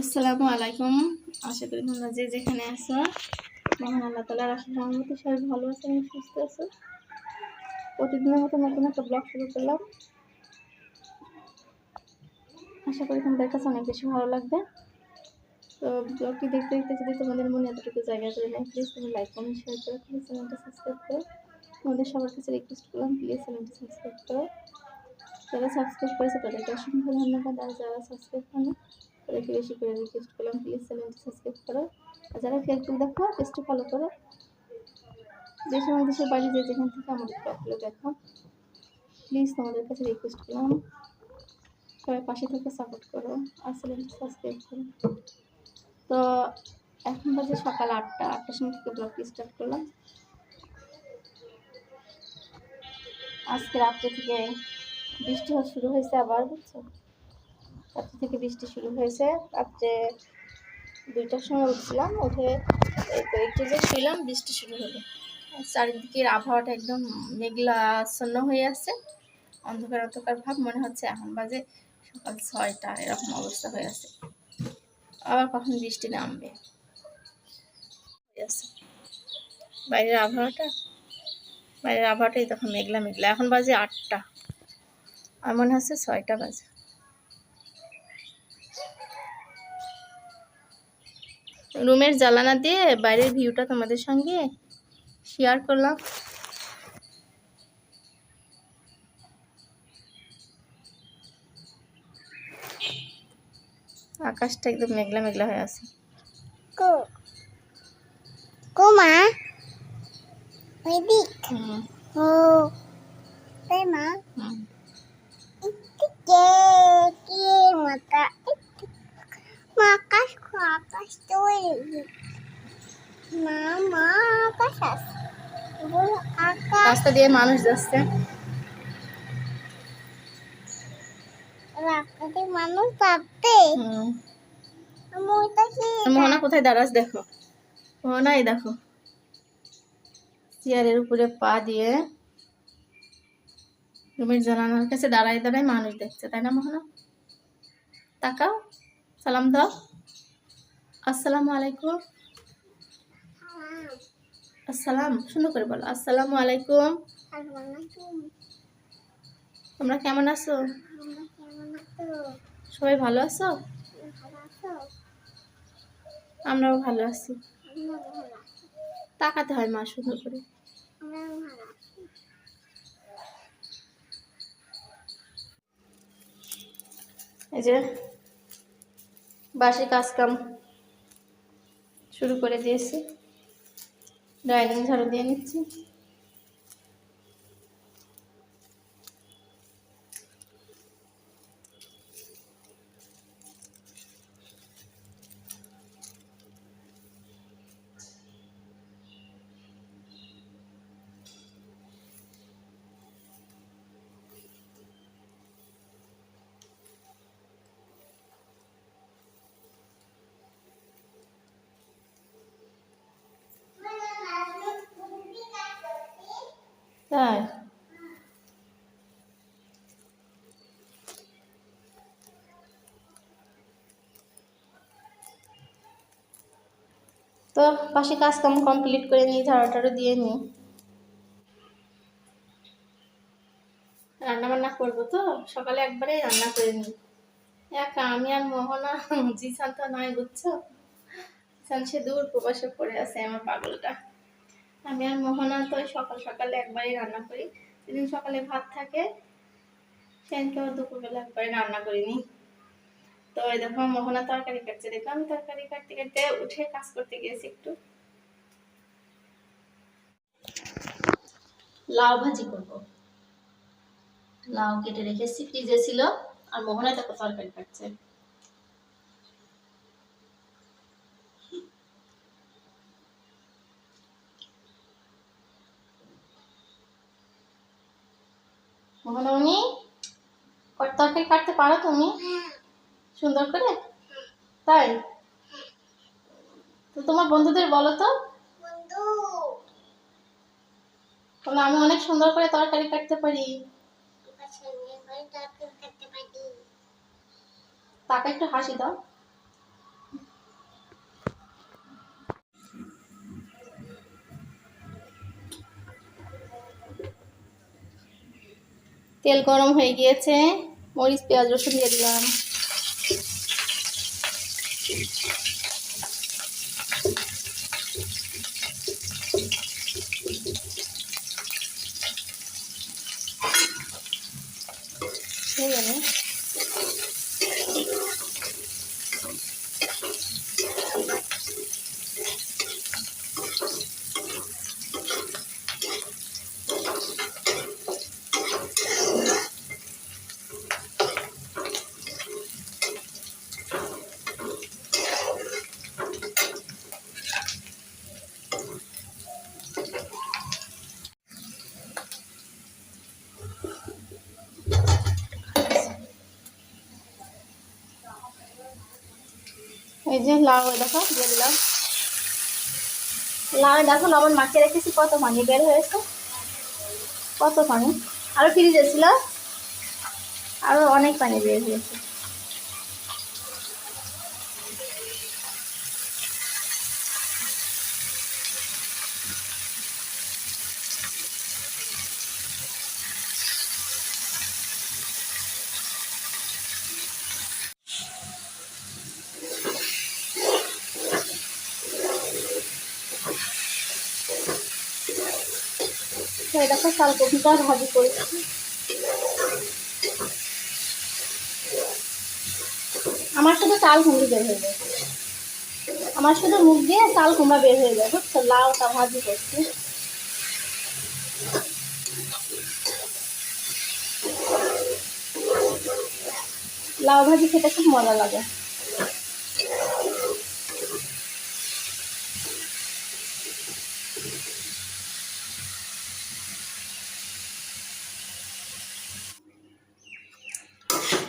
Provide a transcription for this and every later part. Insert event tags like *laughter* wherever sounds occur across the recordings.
আসসালামু আলাইকুম। আশা করি তোমরা যে যেখানে আছো, মহান আল্লাহ তালার আশা মতো সবাই ভালো আছো এবং সুস্থ আছো প্রতিদিনের মতো নতুন একটা ব্লগ শুরু করলাম। আশা করি তোমাদের কাছে অনেক বেশি ভালো লাগবে। তো ব্লগটি দেখতে দেখতে যদি তোমাদের মনে এতটুকু জায়গা করে নেয় প্লিজ তুমি লাইক কমেন্ট শেয়ার করো প্লিজ চ্যানেলটা সাবস্ক্রাইব করো। তোমাদের সবার কাছে রিকোয়েস্ট করলাম প্লিজ চ্যানেলটা সাবস্ক্রাইব করো। যারা সাবস্ক্রাইব করেছে তাদেরকে অসংখ্য ধন্যবাদ, আর যারা সাবস্ক্রাইব করেনি তাদেরকে বেশি করে রিকোয়েস্ট করলাম প্লিজ চ্যানেলটি সাবস্ক্রাইব করো। আর যারা ফেসবুক দেখো পেজটি ফলো করো। দেশ এবং দেশের বাইরে যে যেখান থেকে আমাদের ব্লগগুলো দেখো প্লিজ তোমাদের কাছে রিকোয়েস্ট করলাম। সবাই পাশে থেকে সাপোর্ট করো আর চ্যানেলটি সাবস্ক্রাইব করো। তো এখন বাজে সকাল আটটা, আটটার সময় থেকে ব্লগটি স্টার্ট করলাম। আজকে রাত্রে থেকে বৃষ্টি হওয়া শুরু হয়েছে আবার, বুঝছ? রাত্রে থেকে বৃষ্টি শুরু হয়েছে। রাত্রে দুইটার সময় উঠছিলাম, উঠে একটু যে শুইলাম, বৃষ্টি শুরু হলো। চারিদিকের আবহাওয়াটা একদম মেঘলা আচ্ছন্ন হয়ে আছে। অন্ধকার অন্ধকার ভাব, মনে হচ্ছে এখন বাজে সকাল ছয়টা, এরকম অবস্থা হয়ে আছে। আবার কখন বৃষ্টি নামবে? বাইরের আবহাওয়াটা? বাইরের আবহাওয়াটাই তখন মেঘলা মেঘলা। এখন বাজে আটটা। আর মনে হচ্ছে ছয়টা বাজে। রুমের জ্বালানা দিয়ে বাইরের ভিউটা তোমাদের সঙ্গে শেয়ার করলাম। আকাশটা একদম মেঘলা মেঘলা হয়ে আছে। Cô Cô mà Mày đi দিয়ে মানুষ যাচ্ছে। মোহনা কোথায়? দাঁড়াস দেখো। মোহনা এই দেখো। চেয়ারের উপরে পা দিয়ে রুমের জানালার কাছে দাঁড়ায় দাঁড়ায় মানুষ দেখছে তাই না মোহনা? তাকাও সালাম দাও। আসসালামু আলাইকুম। আসসালাম সুন্দর করে বলো। আসসালামু আলাইকুম। তোমরা কেমন আছো? সবাই ভালো আছো? আমরাও ভালো আছি। তাকাতে হয় মা সুন্দর করে। এই যে বাসি কাজ কাম শুরু করে দিয়েছি। ডাইনিং ঝাড়ু দিয়ে নিচ্ছি তাই তো পাশে কাজ কাম কমপ্লিট করে নিই ঝাড়ু টাড়ু দিয়ে নিই রান্না বান্না করব তো? সকালে একবারে রান্না করে নিই। একা, আমি আর মোহনা, জিসান তো নয়, বুঝছ? জিসান সে দূর প্রবাসে পড়ে আছে আমার পাগলটা। আমি আর মোহনা তো সকাল সকালে একবারই রান্না করি। যেদিন সকালে ভাত থাকে, সেদিনকে দুপুরবেলা একবারে রান্না করিনি তো এই দেখো মোহনা তরকারি কাটছে। দেখলাম আমি তরকারি কাটতে কাটতে উঠে কাজ করতে গিয়েছি একটু। লাউ ভাজি করব। লাউ কেটে রেখেছি ফ্রিজে ছিল আর মোহনা দেখো তরকারি কাটছে। মোহনমণি তরকারি কাটতে পারো তুমি? সুন্দর করে? তাই? তো তোমার বন্ধুদের বলো তো। আমি অনেক সুন্দর করে তরকারি কাটতে পারি। তাকে একটু হাসি দাও। তেল গরম হয়ে গিয়েছে। মরিচ পেঁয়াজ রসুন দিয়ে দিলাম। Thank you. এই যে লাউ দেখো, দিয়ে দিলাম। লাউ দেখো, লবণ মাখিয়ে রেখেছি, কত পানি? বের হয়েছে? কত পানি? আরও ফ্রিজে ছিল? আরও অনেক পানি বের হয়েছে। এই দেখো শালকপিটা ভাজি করেছি আমার শুধু চাল কুমড়ি বের হয়ে যায় আমার শুধু মুখ দিয়ে চাল কুমড়া বের হয়ে যায় বুঝছ লাউটা ভাজি করছি। লাউ ভাজি খেতে খুব মজা লাগে।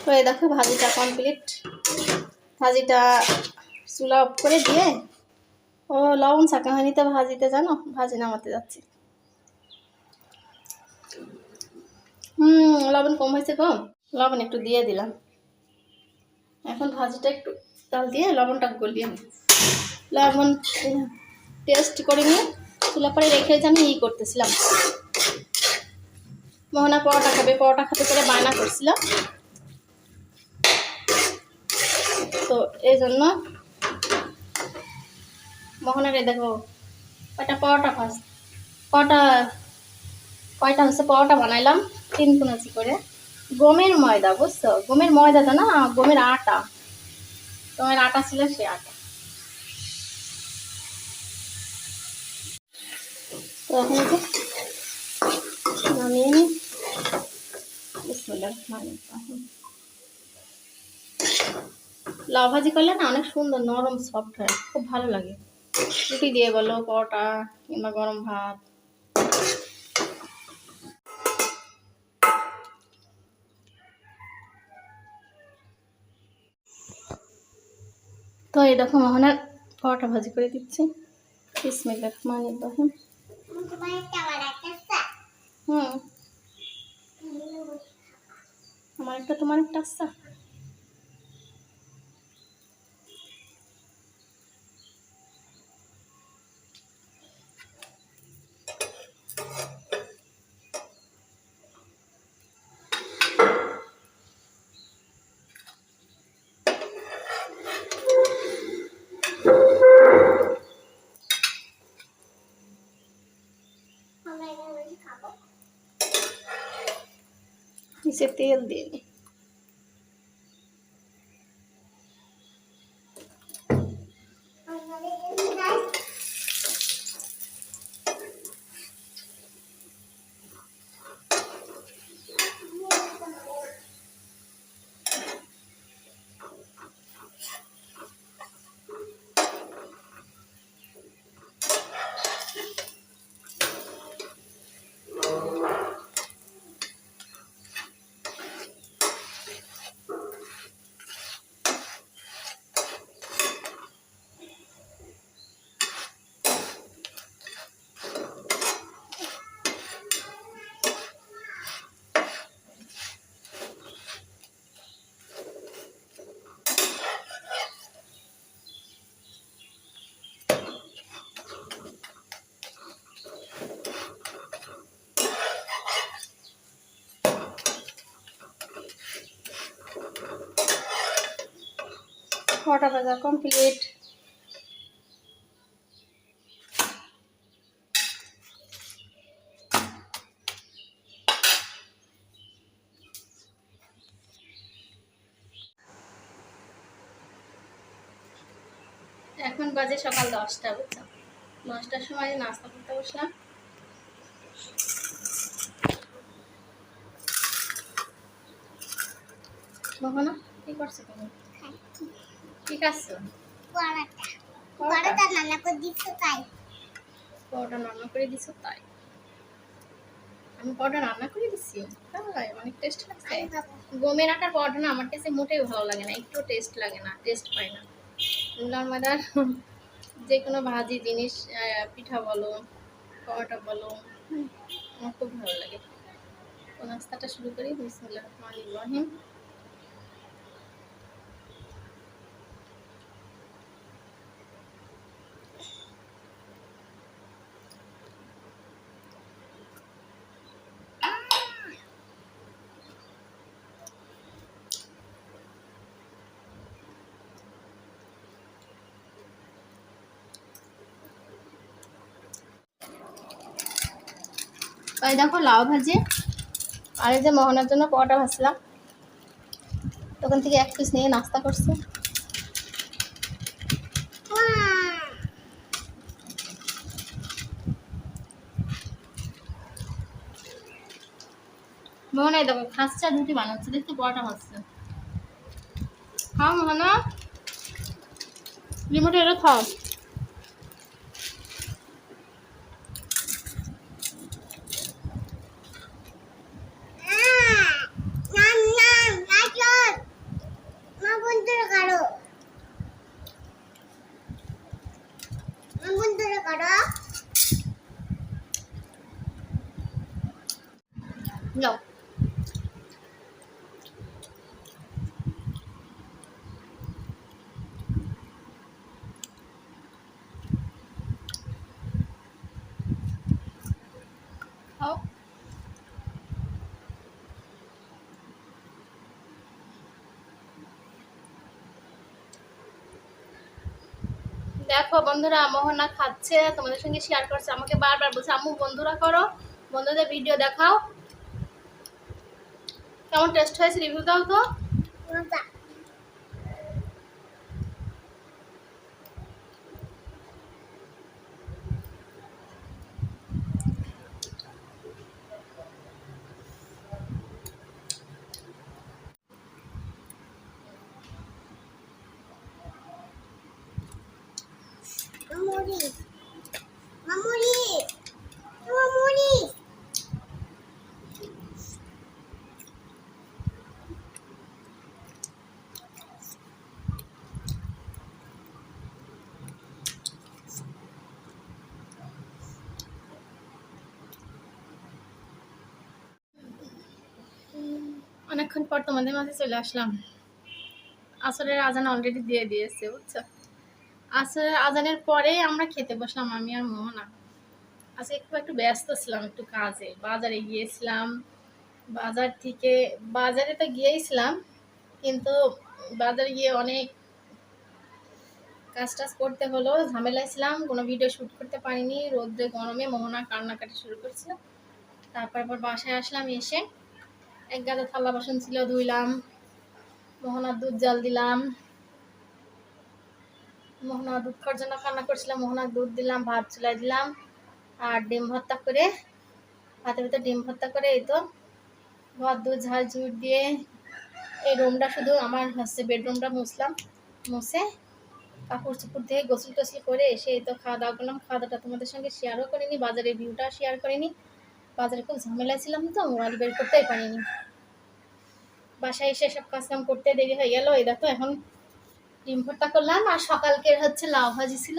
তো এই দেখো ভাজিটা কমপ্লিট ভাজিটা চুলা অফ করে দিয়ে, ও লবণ শাকাহানিতে ভাজিতে, জানো? ভাজি নামাতে যাচ্ছি। হুম, লবণ কম হয়েছে কম লবণ একটু দিয়ে দিলাম। এখন ভাজিটা একটু তাল দিয়ে লবণটা গলিয়ে নিই। লবণ টেস্ট করে নিয়ে চুলা পরে রেখে আমি ই করতেছিলাম। মোহনা পরোটা খাবে পরোটা খাবে করে বায়না করছিলাম। এই জন্য মোহনারে দেখো, কয়টা পরোটা ফার্স্ট কটা কয়টা হচ্ছে পরোটা বানাইলাম, তিন কুনাচি করে। গমের ময়দা, বুঝছ? গমের ময়দাটা না, গমের আটা। গমের আটা ছিল সে আটা। তো নামিয়ে নিই লাউ ভাজি করলে না অনেক সুন্দর, নরম সফট হয়। খুব ভালো লাগে। রুটি দিয়ে বলো, পরোটা কিংবা গরম ভাত। তো এই দেখো মোহনের পরোটা ভাজি করে দিচ্ছি। আমার একটা, তোমার একটা আচ্ছা নিচে তেল দিয়ে পরোটা ভাজা কমপ্লিট এখন বাজে সকাল দশটা, বুঝছ? দশটার সময় নাস্তা করতে বসলাম। মোহনা কি করছ তুমি? ঠিক আছে। পরাটা। পরাটা। নানা করে দিচ্ছ তাই? পরোটা রান্না করে দিছো তাই। আমি পরোটা রান্না করে দিচ্ছি তাই অনেক টেস্ট লাগছে গমের আটার পরোটা না আমার কাছে মোটেই ভালো লাগে না একটু টেস্ট লাগে না টেস্ট পাই না। মাদার *laughs* যে কোনো ভাজি জিনিস পিঠা বলো পরোটা বলো আমার খুব ভালো লাগে। নাস্তাটা শুরু করি। বিসমুল্লাহ রহমান ইব্রাহিম এই দেখো লাউ ভাজি। আর এই যে মোহনার জন্য পরোটা ভাজলাম তখন থেকে এক পিস নিয়ে নাস্তা করছে। মোহনা, এই দেখো আর রুটি বানাচ্ছে। দেখতে পরোটা ভাজছে। খাও মোহনা। রিমোটে এটা খাও নাম নাম নাচন মা বন্ধুরা কারও মা বন্ধুরা কারও যাও খাও দেখো বন্ধুরা, মোহনা খাচ্ছে, তোমাদের সঙ্গে শেয়ার করছে, আমাকে বারবার বলছে, আম্মু, বন্ধুরা করো, বন্ধুদের ভিডিও দেখাও। কেমন টেস্ট হয়েছে রিভিউ দাও তো। অনেকক্ষণ পর তোমাদের মাঝে চলে আসলাম। আসরের আজান অলরেডি দিয়ে দিয়েছে, বুঝছ? আসরের আজানের পরে আমরা খেতে বসলাম, আমি আর মোহনা। আজকে একটু একটু ব্যস্ত ছিলাম, একটু কাজে। বাজারে গিয়েছিলাম, বাজার থেকে, বাজারে তো গিয়েছিলাম, কিন্তু বাজারে গিয়ে অনেক কাজ টাজ করতে হলো, ঝামেলায় ছিলাম, কোনো ভিডিও শ্যুট করতে পারিনি। রোদ্রে গরমে মোহনা কান্নাকাটি শুরু করছিল। তারপর আবার বাসায় আসলাম এসে। এক গাদা থালা বাসন ছিল, ধুইলাম। মোহনার দুধ জাল দিলাম। মোহনার দুধ খাওয়ার জন্য কান্না করছিলাম, মোহনার দুধ দিলাম, ভাত চুলাই দিলাম আর ডিম ভর্তা করে, ভাতের ভিতরে ডিম ভর্তা করে এই তো ভাত দুধ ঝাল ঝুট দিয়ে এই রুমটা শুধু আমার হচ্ছে বেডরুমটা মুছলাম, মুছে কাপড় চোপড় দিয়ে গোসল টোসল করে এসে এই তো খাওয়া দাওয়া করলাম। খাওয়া দাওয়াটা তোমাদের সঙ্গে শেয়ারও করিনি, বাজারের ভিউটা শেয়ার করিনি। বাজারে খুব ঝামেলায় ছিলাম তো মোবাইল বের করতেই পারিনি। বাসায় এসে সব কাজকাম করতে দেরি হয়ে গেল। এই দেখো, এখন ডিম ভর্তা করলাম আর সকালকের হচ্ছে লাউ ভাজি ছিল।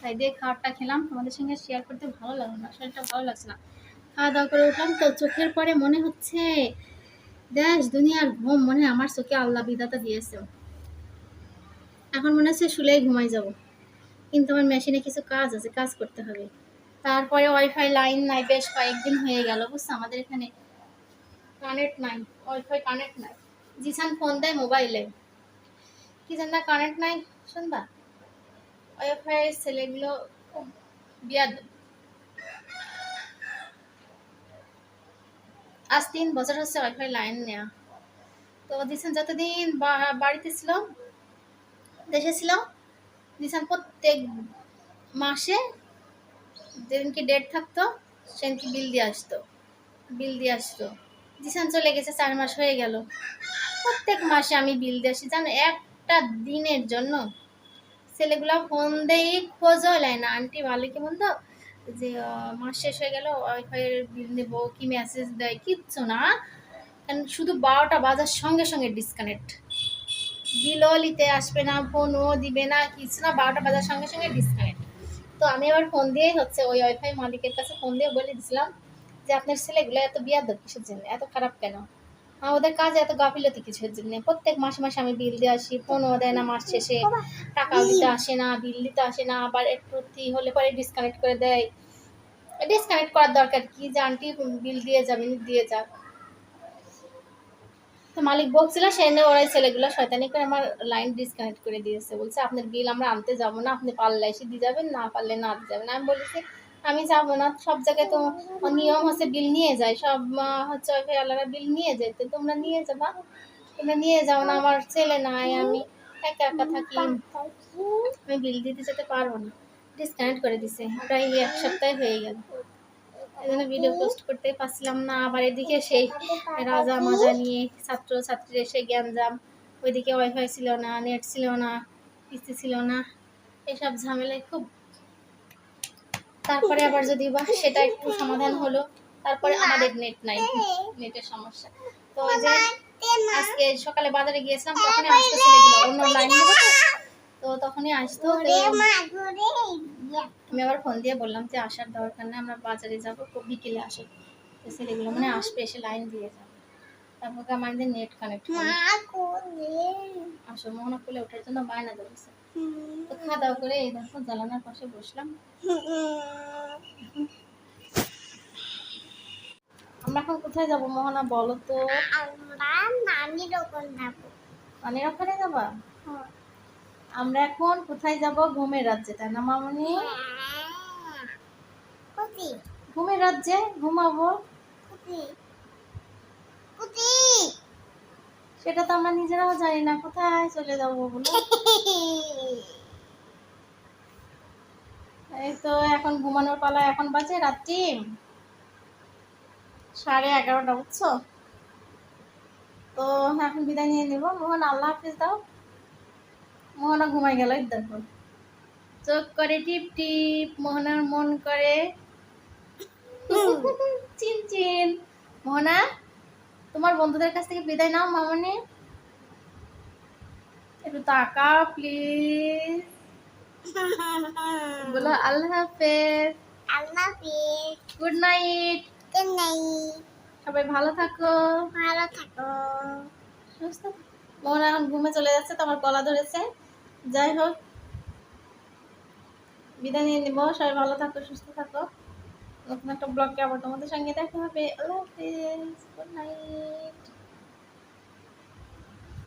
তাই দিয়ে খাবারটা খেলাম। তোমাদের সঙ্গে শেয়ার করতে ভালো লাগল না, শরীরটা ভালো লাগছে না। খাওয়া দাওয়া করে উঠলাম তো, চোখের পরে মনে হচ্ছে দেশ, দুনিয়ার ঘুম, মনে হয় আমার চোখে আল্লাহ বিদাতা দিয়েছে। এখন মনে হচ্ছে শুলেই ঘুমাই যাব। কিন্তু আমার মেশিনে কিছু কাজ আছে, কাজ করতে হবে। তারপরে ওয়াইফাই লাইন নাই, বেশ কয়েকদিন হয়ে গেল, বুঝছ? আমাদের এখানে কানেক্ট নাই ওয়াইফাই কানেক্ট নাই। জিসান ফোন দেয় মোবাইলে কি জানি কারেন্ট নাই, শুনবা? ওয়াইফাই ছেলেগুলো বিয়াদ। আজ তিন বছর হচ্ছে ওয়াইফাই লাইন নেওয়া তো দিশান যতদিন বাড়িতে ছিল, দেশে ছিল দিশান প্রত্যেক মাসে যেদিনকে ডেট থাকতো সেদিনকে বিল দিয়ে আসতো। বিল দিয়ে আসতো। দিশান চলে গেছে, চার মাস হয়ে গেল। প্রত্যেক মাসে আমি বিল দিয়ে আসি। জানো, একটা দিনের জন্য ছেলেগুলো ফোন দেই, খোঁজও লাই না। আন্টি ভালো কি বলতো, যে মাস শেষ হয়ে গেল ওয়াইফাইয়ের বিল নেব, কি মেসেজ দেয়, কিচ্ছু না। কারণ শুধু বারোটা বাজার সঙ্গে সঙ্গে ডিসকানেক্ট বিলও নিতে আসবে না ফোনও দিবে না কিছু না, বারোটা বাজার সঙ্গে সঙ্গে ডিসকানেক্ট তো আমি আবার ফোন দিয়েই হচ্ছে ওই ওয়াইফাই মালিকের কাছে ফোন দিয়ে বলে দিয়েছিলাম যে, আপনার ছেলেগুলো এত বিয়াদ কিসের জন্য? এত খারাপ কেন? আর ওদের কাজ এত গাফিলতি কিছুর জন্য? প্রত্যেক মাসে মাসে আমি বিল দিয়ে আসি, ফোনও দেয় না মাস শেষে। টাকাও দিতে আসে না, বিল দিতে আসে না, আবার একটু হলে পরে ডিসকানেক্ট করে দেয়। ডিসকানেক্ট করার দরকার কি? যে, আন্টি, বিল দিয়ে যাবেন, দিয়ে যাক। মালিক বলছিল সেই নিয়ে ওরাই ছেলেগুলো শয়তানি করে আমার লাইন ডিসকানেক্ট করে দিয়েছে। বলছে, আপনার বিল আমরা আনতে যাব না, আপনি পারলে এসে দিয়ে যাবেন, না পারলে না দিয়ে যাবেন। আমি বলেছি, আমি যাব না, সব জায়গায় তো নিয়ম হচ্ছে বিল নিয়ে যায় সব হচ্ছে আলাদা বিল নিয়ে যায়, তো তোমরা নিয়ে যাবা, তোমরা নিয়ে যাও না, আমার ছেলে নাই, আমি একা একা থাকি, আমি বিল দিতে যেতে পারব না। ডিসকানেক্ট করে দিছে, প্রায় এক সপ্তাহ হয়ে গেল। এই জন্য ভিডিও পোস্ট করতে পারছিলাম না। আবার এদিকে সেই রাজা মাজা নিয়ে ছাত্র ছাত্রী এসে জ্ঞানজাম ওইদিকে ওয়াইফাই ছিল না নেট ছিল না কিস্তি ছিল না। এসব ঝামেলায় খুব তারপরে আবার যদি বা সেটা একটু সমাধান হলো তারপরে আমাদের নেট নাই নেটের সমস্যা। তো ওই যে আজকে সকালে বাজারে গিয়েছিলাম তখনই আসতেছিল এগুলো অন্য লাইন তো। তখনই আসতো আমি আবার ফোন দিয়ে বললাম যে আসার দরকার নেই আমরা বাজারে যাব খুব বিকেলে আসো। তো ছেলেগুলো মানে আসবে এসে লাইন দিয়ে যাবে। তারপর আমাদের নেট কানেক্ট আসো মোহনা খুলে ওঠার জন্য বায়না ধরেছে। তো খাওয়া দাওয়া করে এই দেখো জ্বালানার পাশে বসলাম। আমরা এখন কোথায় যাব মোহনা বলো তো? আমরা নানির ওখানে যাব। পানির ওখানে যাবা? আমরা এখন কোথায় যাব? ঘুমের রাজ্যে তাই না মামনি? ঘুমের রাজ্যে ঘুমাবো। সেটা তো আমরা নিজেরাও জানি না কোথায় চলে যাব বলো? এই তো এখন ঘুমানোর পালা এখন বাজে রাত্রি। সাড়ে এগারোটা বুঝছ? তো এখন বিদায় নিয়ে নেব। মোহন আল্লাহ হাফিজ দাও। মোহনা ঘুমাই গেল দেখো। চোখ করে টিপ টিপ মোহনার মন করে। *laughs* চিন চিন। মোহনা তোমার বন্ধুদের কাছ থেকে বিদায় নাও মামনি। একটু তাকা প্লিজ বলো আল্লাহ হাফেজ। আল্লাহ হাফিজ। গুড নাইট গুড নাইট সবাই ভালো থাকো। ভালো থাকো। সুস্থ মোহনা এখন ঘুমে চলে যাচ্ছে তোমার গলা ধরেছে। যাই হোক। বিদায় নিয়ে নিবো। সবাই ভালো থাকো, সুস্থ থাকো। নতুন একটা ব্লগকে আবার তোমাদের সঙ্গে দেখা হবে। আল্লাহ হাফিজ। Good night